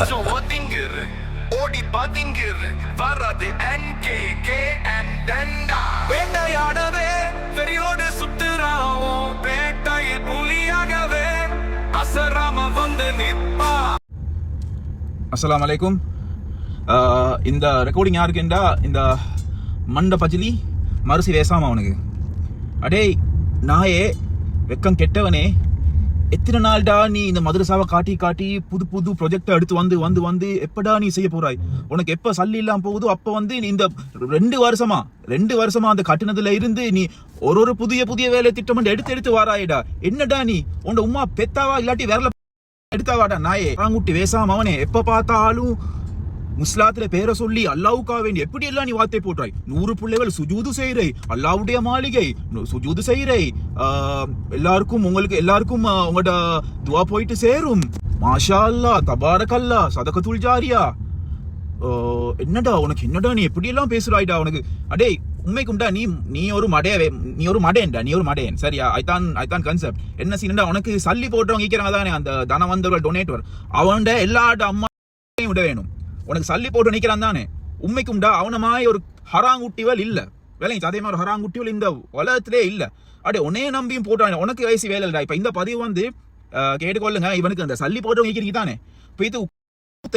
கொஞ்சம் ஒதுங்கிரு ஓடி பதுங்கிரு கே NKK and டண்டா வேட்டையாடவே வெறியோடு சுத்துறாவும் வேட்டையின் புலியாகவே அசராம வந்து நிற்பா அஸ்ஸலாமு அலைக்கும் ஆஹ் இந்த ரெக்கார்டிங் யாருக்குண்டா இந்த மண்ட பஜிலி மறுசி வேசாம அவனுக்கு அடே நாயே வெக்கம் கெட்டவனே எத்தனை நாள்டா நீ இந்த மதுரசாவை காட்டி காட்டி புது புது ப்ரொஜெக்டை எடுத்து வந்து வந்து வந்து எப்படா நீ செய்ய போறாய்? உனக்கு எப்ப சல்லி இல்லாம போகுதோ அப்ப வந்து நீ இந்த ரெண்டு வருஷமா ரெண்டு வருஷமா அந்த கட்டினதுல இருந்து நீ ஒரு ஒரு புதிய புதிய வேலை திட்டம் எடுத்து எடுத்து வாராயடா. என்னடா நீ? உன்னோட உம்மா பெத்தாவா இல்லாட்டி விரல எடுத்தாவாடா நாயே? ஆங்குட்டி வேசாம அவனே எப்ப பார்த்தாலும் முஸ்லாத்துல பேரை சொல்லி அல்லாவுக்கா வேண்டி எப்படி எல்லாம் நீ வார்த்தை போட்டாய்? நூறு பிள்ளைகள் சுஜூது செய்யறை அல்லாவுடைய மாளிகை சுஜூது செய்யறை. எல்லாருக்கும் உங்களுக்கு எல்லாருக்கும் உங்களோட துவா போயிட்டு சேரும். மாஷா அல்லா தபாரக் அல்லா சதகத்துல் ஜாரியா. என்னடா உனக்கு என்னடா நீ எப்படி எல்லாம் பேசுறாய்டா உனக்கு? அடே உண்மைக்கும்டா நீ நீ ஒரு மடையவே நீ ஒரு மடையன்டா நீ ஒரு மடையன். சரியா ஐதான் ஐதான் கன்செப்ட் என்ன சீனடா உனக்கு சல்லி போட்டவங்க ஈக்கிறாங்க தானே அந்த தனவந்தர்கள் டொனேட்டர் அவன்ட எல்லா அம்மாவையும் விட வேணும். உனக்கு சல்லி போட்டு நிக்கிறான் தானே? உண்மைக்கும்டா அவன ஒரு ஹராங்குட்டிவல் இல்லை. வேலைங்க அதே மாதிரி ஹராங்குட்டிவல் இந்த உலகத்திலே இல்லை. அடே உன்னே நம்பியும் போட்டான். உனக்கு வயசு வேலை இல்லைடா. இப்போ இந்த பதிவு வந்து கேட்டுக்கொள்ளுங்க. இவனுக்கு அந்த சல்லி போட்டு ஈக்கிறீங்க தானே. இப்போ இது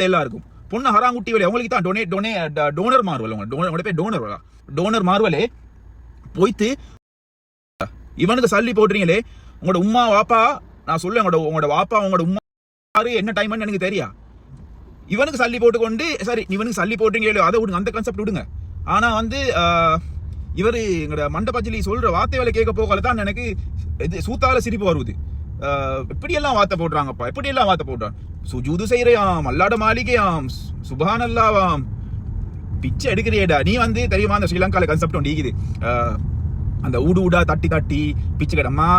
எல்லாருக்கும். பொண்ணு ஹராங்குட்டி வேலை அவங்களுக்கு தான். டொனே டொனே டோனர் மாறுவல் அவங்க டோனர் உங்களோட பேர் டோனர் டோனர் மாறுவலே போய்த்து இவனுக்கு சல்லி போடுறீங்களே உங்களோட உம்மா வாப்பா நான் சொல்லுவேன் உங்களோட உங்களோட வாப்பா உங்களோட உமா என்ன டைம்னு எனக்கு தெரியா? இவனுக்கு சல்லி போட்டுக்கொண்டு சரி இவனுக்கு சல்லி போட்டுங்க அதை விடுங்க அந்த கான்செப்ட் விடுங்க. ஆனால் வந்து இவர் எங்களோட மண்டபச்சிலி சொல்கிற வார்த்தை வேலை கேட்க போகல தான் எனக்கு இது சூத்தால சிரிப்பு வருது. எப்படியெல்லாம் வார்த்தை போடுறாங்கப்பா எப்படியெல்லாம் வார்த்தை போடுறான் சுஜூது செய்கிறையாம் அல்லாட மாளிகையாம் சுபான் அல்லாவாம் பிச்சை எடுக்கிறியேடா நீ வந்து தெரியுமா அந்த ஸ்ரீலங்காவில் கன்செப்ட் ஒன்று அந்த ஊடு ஊடா தட்டி தட்டி பிச்சை கடம்மா.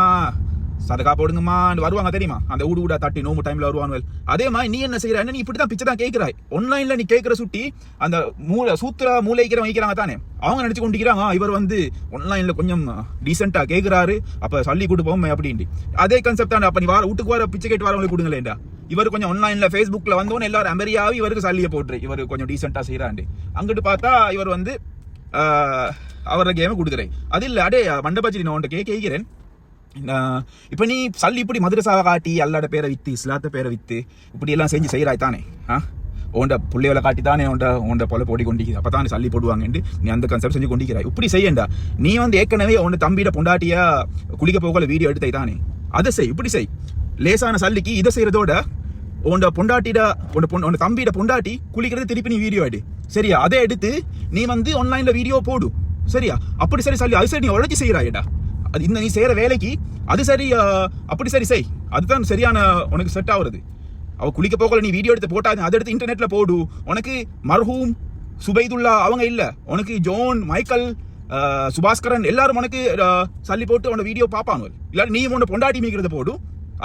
சதகா போடுங்கம்மான்னு வருவாங்க தெரியுமா? அந்த ஊடு ஊடா தட்டி நோம்பு டைம்ல வருவாங்க அதே மாதிரி நீ என்ன செய்யற? நீ இப்படி தான் பிச்சை தான் கேட்கிறாய். ஆன்லைன்ல நீ கேட்கிற சுட்டி அந்த மூளை சூத்திர மூளை வைக்கிறவங்க வைக்கிறாங்க தானே? அவங்க நினைச்சு கொண்டிருக்கிறாங்க இவர் வந்து ஆன்லைன்ல கொஞ்சம் டீசெண்டா கேட்கிறாரு. அப்ப சொல்லி கொடுப்போம் அப்படின்ட்டு. அதே கான்செப்ட் தான் அப்ப நீ வர வீட்டுக்கு வர பிச்சை கேட்டு வரவங்களுக்கு கொடுங்களேன்டா. இவர் கொஞ்சம் ஆன்லைன்ல ஃபேஸ்புக்ல வந்தோன்னு எல்லாரும் அமெரியாவும் இவருக்கு சல்லியை போட்டுரு. இவர் கொஞ்சம் டீசெண்டா செய்யறாண்டு அங்கிட்டு பார்த்தா இவர் வந்து அவரை கேமை கொடுக்குறேன் அது இல்லை அடே மண்டபாச்சி நான் உன்ட்ட கே கேட்கிறேன். இப்போ நீ சல்லி இப்படி மதுரசாவை காட்டி அல்லாட பேரை வித்து இஸ்லாத்த பேரை வித்து இப்படி எல்லாம் செஞ்சு செய்கிறாய் தானே ஆ? உண்ட பிள்ளைகளை காட்டி தானே உண்ட உண்ட போல போடி கொண்டிக்கு அப்போ தானே சல்லி போடுவாங்கன்னு நீ அந்த கன்செப்ட் செஞ்சு கொண்டிக்கிறாய் இப்படி செய்யண்டா. நீ வந்து ஏற்கனவே உன்ன தம்பியிட பொண்டாட்டியா குளிக்க போகல வீடியோ எடுத்தை தானே. அதை செய் இப்படி செய். லேசான சல்லிக்கு இதை செய்யறதோட உன்னோட பொண்டாட்டிட உன்னோட பொண்ணு உன்னோட தம்பியோட பொண்டாட்டி குளிக்கிறது திருப்பி நீ வீடியோ எடு. சரியா? அதை எடுத்து நீ வந்து ஆன்லைனில் வீடியோ போடு. சரியா? அப்படி சரி சல்லி அது சரி நீ உழைச்சி செய்கிறாயடா அது இந்த நீ செய்யற வேலைக்கு அது சரி அப்படி சரி செய். அதுதான் சரியான உனக்கு செட் ஆகுறது. அவ குளிக்க போகல நீ வீடியோ எடுத்து போட்டா அதை எடுத்து இன்டர்நெட்ல போடு. உனக்கு மர்ஹூம் சுபைதுல்லா அவங்க இல்லை. உனக்கு ஜோன் மைக்கேல் சுபாஸ்கரன் எல்லாரும் உனக்கு சல்லி போட்டு உன வீடியோ பார்ப்பாங்க. இல்லாட்டி நீ உன்னை பொண்டாட்டி மீக்கிறத போடு.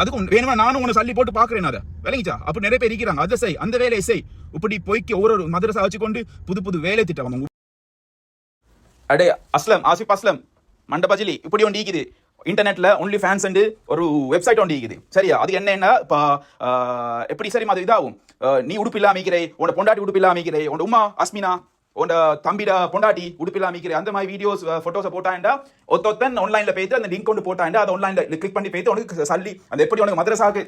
அதுக்கு வேணுமா நானும் உன்னை சல்லி போட்டு பார்க்குறேன் அதை. விளங்கிச்சா? அப்ப நிறைய பேர் இருக்கிறாங்க. அதை செய். அந்த வேலையை செய். இப்படி போய்க்கு ஒரு ஒரு மதரசா வச்சுக்கொண்டு புது புது வேலை திட்டம் அடே அஸ்லம் ஆசிப் அஸ்லம். மண்டபஜிலி இப்படி ஒன்று ஈக்குது இன்டர்நெட்ல ஒன்லி ஃபேன்ஸ் ஒரு வெப்சைட் ஒன்று இருக்குது சரியா? அது என்னன்னா இப்போ எப்படி சரி அது இதாகும். நீ உடுப்பு இல்லாம அமைக்கிறே உன்னோட பொண்டாட்டி உடுப்பு இல்லாம அமைக்கிறே உன்னோட உமா அஸ்மினா உன்னோட தம்பிட பொண்டாட்டி உடுப்பு அமைக்கிற அந்த மாதிரி வீடியோஸ் ஃபோட்டோஸை போட்டாண்டா ஒத்தொத்தன் ஆன்லைனில் போயிட்டு அந்த லிங்க் கொண்டு போட்டாண்டா அதை ஆன்லைனில் கிளிக் பண்ணி போயிட்டு உனக்கு சல்லி. அந்த எப்படி உனக்கு மதரசாக்கு?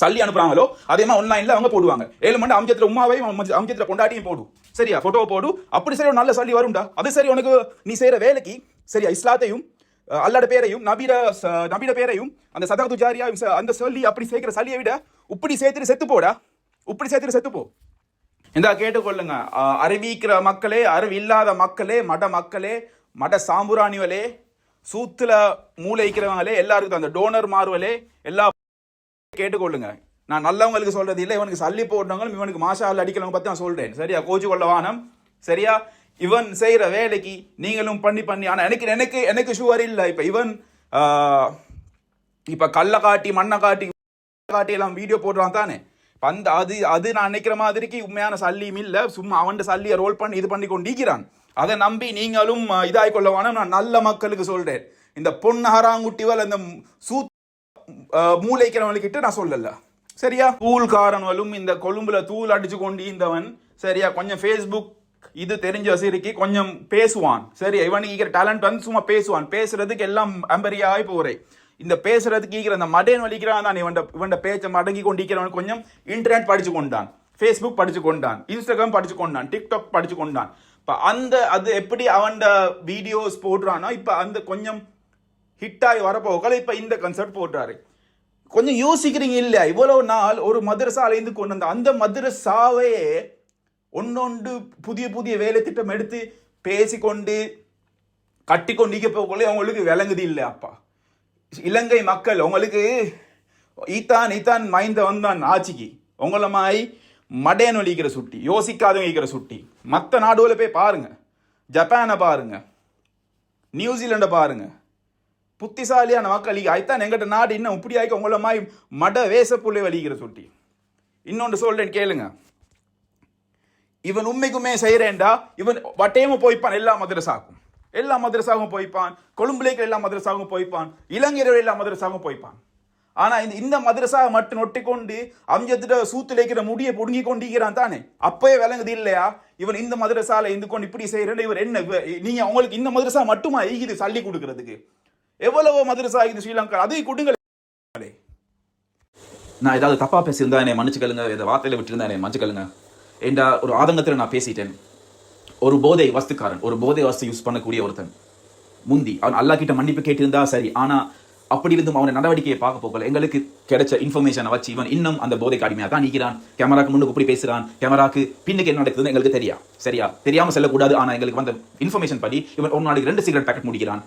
சல்லி அனுப்புறாங்களோ அதே மாதிரி ஆன்லைன்ல அவங்க போடுவாங்க. ஏழு மணி அம்ஜத்தில் உமாவையும் அம்ஜ- அம்ஜத்துல பொண்டாட்டியும் போடு. சரியா? ஃபோட்டோவை போடு. அப்படி சரி ஒரு நல்ல சல்லி வரும்டா. அது சரி உனக்கு நீ செய்கிற வேலைக்கு சரியா? இஸ்லாத்தையும் அல்லாட பேரையும் நபீர ச- நபீர பேரையும் அந்த சதகத்து ஜாரியா ச- அந்த சொல்லி அப்படி சேர்க்கிற சல்லியை விட இப்படி சேர்த்துட்டு செத்து போடா. இப்படி சேர்த்துட்டு செத்து போ. இந்தா கேட்டுக்கொள்ளுங்க. அறிவிக்கிற மக்களே அறிவில்லாத மக்களே மட மக்களே மட சாம்புராணிவலே சூத்துல மூளைக்கிறவங்களே எல்லாருக்கும் அந்த டோனர் மாறுவலே எல்லா கேட்டுக்கொள்ளுங்க. நான் நல்லவங்களுக்கு சொல்றது இல்லை இவனுக்கு சல்லி போடுறவங்களும் இவனுக்கு மாஷால் அடிக்கிறவங்க பத்தி நான் சொல்றேன். சரியா? கோச்சு கொள்ள வானம். சரியா? இவன் செய்யற வேலைக்கு நீங்களும் பண்ணி பண்ணி. ஆனால் எனக்கு எனக்கு எனக்கு ஷுவர் இல்லை. இப்போ இவன் இப்போ கல்லை காட்டி மண்ணை காட்டி காட்டி எல்லாம் வீடியோ போடுறான் தானே? இப்ப அந்த அது அது நான் நினைக்கிற மாதிரிக்கு உண்மையான சல்லியும் இல்லை. சும்மா அவன் சல்லியை ரோல் பண்ணி இது பண்ணி கொண்டிருக்கிறான் அதை நம்பி நீங்களும் இதாகி இதாய் கொள்ளவான நான் நல்ல மக்களுக்கு சொல்றேன். இந்த பொன்னஹராங்குட்டிவல் அந்த சூத் மூளைக்கிறவங்ககிட்ட நான் சொல்லல. சரியா? தூள்காரன்களும் இந்த கொழும்புல தூள் அடிச்சு கொண்டு இருந்தவன் சரியா? கொஞ்சம் ஃபேஸ்புக் இது தெரிஞ்ச வசதிக்கு கொஞ்சம் பேசுவான். சரி இவனுக்கு ஈக்கிற டேலண்ட் வந்து சும்மா பேசுவான். பேசுறதுக்கு எல்லாம் அம்பரியாய் போறே. இந்த பேசுறதுக்கு ஈக்கிற இந்த மடேன் வலிக்கிறான் தான். இவன் இவன் பேச்சை மடங்கி கொண்டிருக்கிறவன் கொஞ்சம் இன்டர்நெட் படிச்சு கொண்டான். ஃபேஸ்புக் படிச்சு கொண்டான். இன்ஸ்டாகிராம் படிச்சு கொண்டான். டிக்டாக் படிச்சு கொண்டான். இப்போ அந்த அது எப்படி அவன் வீடியோஸ் போடுறானோ இப்போ அந்த கொஞ்சம் ஹிட்டாகி ஆகி வரப்போகல இப்போ இந்த கன்செப்ட் போடுறாரு கொஞ்சம் யோசிக்கிறீங்க இல்லையா இவ்வளோ நாள் ஒரு மதரசாலேருந்து கொண்டு வந்த அந்த மதரசாவே ஒன்னொன்று புதிய புதிய வேலை திட்டம் எடுத்து பேசிக்கொண்டு கட்டி கொண்டு நிற்க அவங்களுக்கு விளங்குது இல்லை அப்பா. இலங்கை மக்கள் உங்களுக்கு ஈத்தான் ஈத்தான் மைந்த வந்தான் ஆட்சிக்கு. உங்கள மாதிரி மடையன் வலிக்கிற சுட்டி யோசிக்காதவங்க இருக்கிற சுட்டி. மற்ற நாடுகளை போய் பாருங்கள் ஜப்பானை பாருங்கள் நியூசிலாண்டை பாருங்கள் புத்திசாலியான மக்கள் இங்க ஐத்தான் எங்கிட்ட நாடு இன்னும் இப்படி ஆகி உங்கள மாதிரி மட வேசப்புள்ளை வலிக்கிற சுட்டி. இன்னொன்று சொல்றேன் கேளுங்க. இவன் உண்மைக்குமே செய்கிறேன்டா இவன் வட்டையமும் போய்ப்பான் எல்லா மதரசாக்கும். எல்லா மதரசாவும் போய்ப்பான். கொழும்புலேக்கு எல்லா மதரசாவும் போய்ப்பான். இலங்கையில் எல்லா மதரசாவும் போய்ப்பான். ஆனால் இந்த இந்த மதரசா மட்டும் நொட்டி கொண்டு அம்ஜத்திட்ட சூத்துலேக்கிற முடியை புடுங்கி கொண்டிருக்கிறான் தானே? அப்போயே விளங்குது இல்லையா? இவன் இந்த மதரசால இருந்து கொண்டு இப்படி செய்கிறேன்னு இவர் என்ன நீங்கள் அவங்களுக்கு இந்த மதரசா மட்டுமா ஈகுது சல்லி கொடுக்கறதுக்கு? எவ்வளவு மதரசா இது ஸ்ரீலங்கா அதை கொடுங்கள். நான் ஏதாவது தப்பா பேசியிருந்தா என்னை மன்னிச்சுக்கலுங்க இந்த வார்த்தையில விட்டுருந்தா என்னை மன்னிச்சுக்கலுங்க ஏண்டா ஒரு ஆதங்கத்தில் நான் பேசிட்டேன். ஒரு போதை வஸ்துக்காரன் ஒரு போதை வஸ்து யூஸ் பண்ணக்கூடிய ஒருத்தன். முந்தி அவன் அல்லா கிட்ட மன்னிப்பு கேட்டிருந்தா சரி ஆனா அப்படி இருந்தும் அவனை நடவடிக்கையை பார்க்க போகல. எங்களுக்கு கிடைச்ச இன்ஃபர்மேஷனை வச்சு இவன் இன்னும் அந்த போதைக்கு அடிமையாக தான் நிற்கிறான். கேமராக்கு முன்னுக்கு இப்படி பேசுறான். கேமராக்கு பின்னுக்கு என்ன நடக்குதுன்னு எங்களுக்கு தெரியா? சரியா? தெரியாமல் செல்லக்கூடாது. ஆனா எங்களுக்கு வந்த இன்ஃபர்மேஷன் படி இவன் ஒரு நாளைக்கு ரெண்டு சிகரெட் பேக்கெட் முடிக்கிறான்.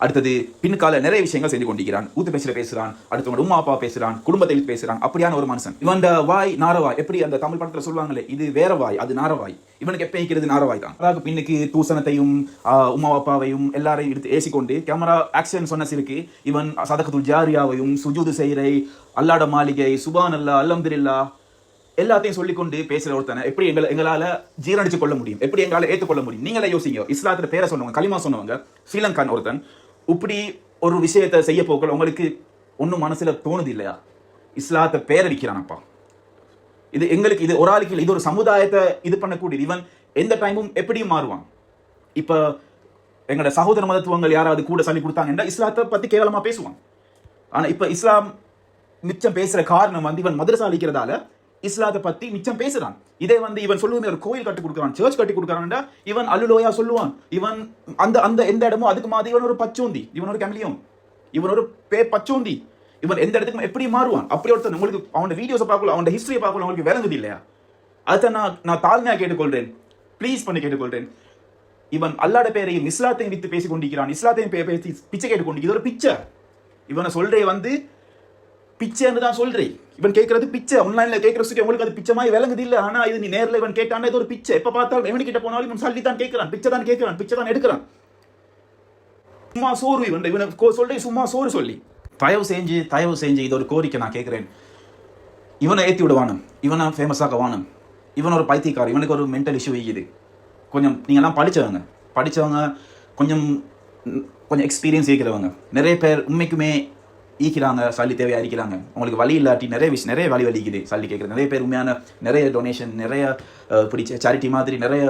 அடுத்தது பின்கால நிறைய விஷயங்கள் செய்து கொண்டிருக்கிறான். ஊத்து பேசுற பேசுறான் அடுத்தவங்க உமா அப்பா பேசுறான் குடும்பத்தை பேசுறான். அப்படியான ஒரு மனுஷன். இவன் வாய் நாரவாய் எப்படி அந்த தமிழ் படத்துல சொல்லுவாங்களே இது வேற வாய் அது நாரவாய். இவனுக்கு எப்ப இருக்கிறது நாரவாய் தான். அதாவது பின்னுக்கு தூசணத்தையும் ஆஹ், உமா அப்பாவையும் எல்லாரையும் எடுத்து ஏசிக்கொண்டு கேமரா ஆக்ஷன் சொன்ன சிறுக்கு இவன் சதகத்துல் ஜாரியாவையும் சுஜூது செய்கிறை அல்லாட மாளிகை சுபான் அல்லா அல்லம்திரில்லா எல்லாத்தையும் சொல்லிக்கொண்டு பேசுற ஒருத்தனை எப்படி எங்களை எங்களால ஜீரணிச்சு கொள்ள முடியும்? எப்படி எங்களால ஏற்றுக்கொள்ள முடியும்? நீங்களே யோசிங்க. இஸ்லாத்துல பேரை சொன்னவங்க களிமா சொன்னவங்க ஸ்ரீலங்கான் ஒருத்தன் இப்படி ஒரு விஷயத்தை செய்ய போக்கள் உங்களுக்கு ஒன்றும் மனசில் தோணுது இல்லையா? இஸ்லாத்தை பேரடிக்கிறானப்பா. இது எங்களுக்கு இது ஒரு ஆளுக்கு இல்லை, இது ஒரு சமுதாயத்தை இது பண்ணக்கூடியது. இவன் எந்த டைமும் எப்படியும் மாறுவான். இப்போ எங்களோட சகோதர மதத்துவங்கள் யாராவது கூட சொல்லி கொடுத்தாங்கன்னா இஸ்லாத்தை பற்றி கேவலமாக பேசுவான். ஆனால் இப்போ இஸ்லாம் மிச்சம் பேசுகிற காரணம் வந்து இவன் மதரசா அளிக்கிறதால இஸ்லாத்தை பத்தி மிச்சம் பேசுறான். இதே வந்து இவன் சொல்லுவது ஒரு கோயில் கட்டி கொடுக்குறான் சர்ச் கட்டி கொடுக்குறான்டா. இவன் அலுலோயா சொல்லுவான். இவன் அந்த அந்த எந்த இடமோ அதுக்கு மாதிரி இவன் ஒரு பச்சோந்தி. இவன் ஒரு கமிலியம் இவன் ஒரு பே பச்சோந்தி. இவன் எந்த இடத்துக்கும் எப்படி மாறுவான்? அப்படி ஒருத்தன் உங்களுக்கு அவனோட வீடியோஸை பார்க்கல அவனோட ஹிஸ்டரியை பார்க்கல உங்களுக்கு விளங்குது இல்லையா? அதை நான் நான் தாழ்மையாக கேட்டுக்கொள்றேன். ப்ளீஸ் பண்ணி கேட்டுக்கொள்றேன். இவன் அல்லாட பேரையும் இஸ்லாத்தையும் வித்து பேசிக் கொண்டிருக்கிறான். இஸ்லாத்தையும் பேசி பிச்சை கேட்டுக்கொண்டு இது ஒரு பிச்சை. இவனை சொல்றே வந்து பிச்சைன்னு தான் சொல்றேன். இவன் கேட்கறது பிச்சை. ஆன்லைன்ல கேட்கற சுற்றி உங்களுக்கு அது பிச்சை மாதிரி விளங்குது இல்லை ஆனா இது நீ நேரில் இவன் கேட்டானே இது ஒரு பிச்சை. எப்ப பார்த்தாலும் எவன் கிட்ட போனாலும் இவன் சல்லி தான் கேட்கறான். பிச்சை தான் கேட்கறான். பிச்சை தான் எடுக்கிறான். சும்மா சோறு இவன். இவனை சொல்றேன் சும்மா சோறு சொல்லி. தயவு செஞ்சு தயவு செஞ்சு இது ஒரு கோரிக்கை நான் கேட்கிறேன். இவனை ஏற்றி விடுவானும் இவனை ஃபேமஸ் ஆகவானும் இவன் ஒரு பைத்தியக்காரன் இவனுக்கு ஒரு மென்டல் இஷ்யூ இருக்குது கொஞ்சம் நீங்கள்லாம் படித்தவங்க படிச்சவங்க கொஞ்சம் கொஞ்சம் எக்ஸ்பீரியன்ஸ் இருக்கிறவங்க. நிறைய பேர் உண்மைக்குமே ஈக்கிறாங்க சல்லி தேவையாக இருக்கிறாங்க உங்களுக்கு வழி இல்லாட்டி நிறைய விஷயம் நிறைய வழி வலிக்குது சல்லி கேட்குறது. நிறைய பேர் உண்மையான நிறைய டொனேஷன் நிறைய பிடிச்ச சேரிட்டி மாதிரி நிறைய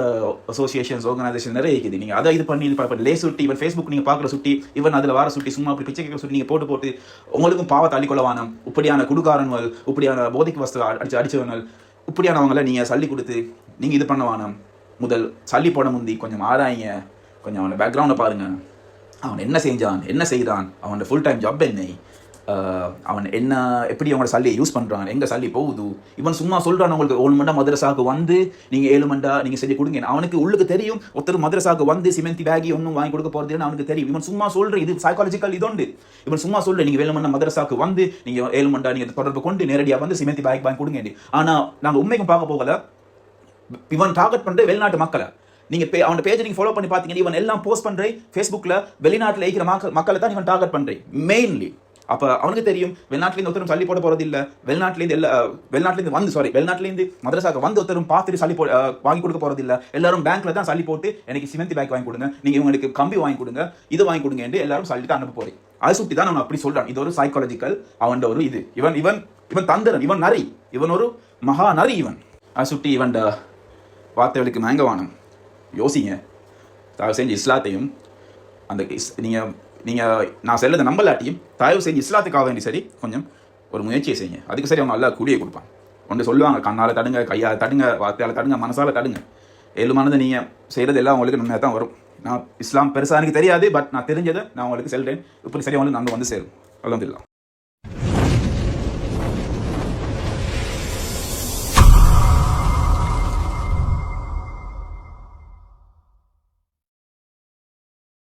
அசோசியேஷன்ஸ் ஆர்கனைசேஷன் நிறைய இருக்குது. நீங்கள் அதை இது பண்ணி இது லே சுட்டி இவன் ஃபேஸ்புக் நீங்கள் பார்க்குற சுட்டி இவன் அதில் வர சுட்டி சும்மா அப்படி பிச்சை கேட்க சுட்டி நீங்கள் போட்டு போட்டு உங்களுக்கும் பாவ அள்ளிக்கொள்ளவானம் இப்படியான குடுகாரன்கள் இப்படியான போதைக்கு வஸ்து அடிச்சு அடிச்சவங்கள் இப்படியானவங்கள நீங்கள் சல்லி கொடுத்து நீங்கள் இது பண்ணவான முதல் சல்லி போட முந்தி கொஞ்சம் ஆராயிங்க. கொஞ்சம் அவனோட பேக்ரவுண்டை பாருங்க. அவன் என்ன செஞ்சான் என்ன செய்கிறான் அவனோட ஃபுல் டைம் ஜாப் என்ன? அவன் என்ன எப்படி அவனோட சல்லியை யூஸ் பண்ணுறான் எங்கே சல்லி போகுது? இவன் சும்மா சொல்கிறான் உங்களுக்கு ஏழு மண்டா மதரசாவுக்கு வந்து நீங்கள் ஏழு மண்டா நீங்கள் செஞ்சு கொடுங்க. அவனுக்கு உள்ளுக்கு தெரியும் ஒருத்தர் மதரசாவுக்கு வந்து சிமெந்தி பேகி ஒன்றும் வாங்கி கொடுக்க போகிறது அவனுக்கு தெரியும். இவன் சும்மா சொல்கிற இது சைக்காலஜிக்கல் இதோண்டு. இவன் சும்மா சொல்கிற நீங்கள் ஏழு மண்டா மதரசாவுக்கு வந்து நீங்கள் ஏழு மண்டா நீங்கள் தொடர்பு கொண்டு நேரடியாக வந்து சிமெந்தி பேக் வாங்கி கொடுங்க. ஆனால் நாங்கள் உண்மைக்கும் பார்க்க போகல. இவன் டார்கெட் பண்ணுற வெளிநாட்டு மக்களை? நீங்கள் பே அவன் பேஜ் நீங்கள் ஃபாலோ பண்ணி பார்த்தீங்கன்னா இவன் எல்லாம் போஸ்ட் பண்ணுறேன் ஃபேஸ்புக்கில் வெளிநாட்டில் இருக்கிற மக்கள் மக்களை தான் இவன் டார்கெட் பண்ணுறேன் மெயின்லி அப்போ அவனுக்கு தெரியும் வெளிநாட்டிலேருந்து ஒருத்தரும் சளி போட போகிறது இல்லை வெளிநாட்டிலேருந்து எல்லா வெளிநாட்டிலேருந்து வந்து சாரி வெளிநாட்டிலேருந்து மதரசாக்கு வந்து ஒருத்தரும் பார்த்துட்டு சளி போ வாங்கி கொடுக்க போகிறது இல்லை எல்லாரும் பேங்க்ல தான் சளி போட்டு எனக்கு சிமெந்தி பேக் வாங்கி கொடுங்க. நீங்கள் இவங்களுக்கு கம்பி வாங்கி கொடுங்க. இது வாங்கி கொடுங்க என்று எல்லாரும் சல்லி தான் அனுப்ப போகிறேன் அது சுட்டி தான் அவன் அப்படி சொல்கிறான் இது ஒரு சைக்காலஜிக்கல் அவன் ஒரு இது. இவன் இவன் இவன் தந்திரன். இவன் நரி. இவன் ஒரு மகா நரி இவன். அது சுட்டி இவன் வார்த்தைகளுக்கு மேங்கவானம் யோசிங்க. தயவு செஞ்சு இஸ்லாத்தையும் அந்த இஸ் நீங்கள் நீங்கள் நான் செல்லதை நம்பலாட்டியும் தயவு செஞ்சு இஸ்லாத்துக்காக வேண்டி சரி கொஞ்சம் ஒரு முயற்சியை செய்யுங்க. அதுக்கு சரி அவன் நல்லா கூலியை கொடுப்பான் ஒன்று சொல்லுவாங்க கண்ணால் தடுங்க கையால் தடுங்க வார்த்தையால் தடுங்க மனசால் தடுங்க. ஏழுமானது நீங்கள் செய்கிறது எல்லாம் உங்களுக்கு நன்மையாக தான் வரும். நான் இஸ்லாம் பெருசாக எனக்கு தெரியாது பட் நான் தெரிஞ்சதை நான் உங்களுக்கு செல்கிறேன் இப்படி சரி அவங்களுக்கு நாங்கள் வந்து சேரும். அலமதுல்லா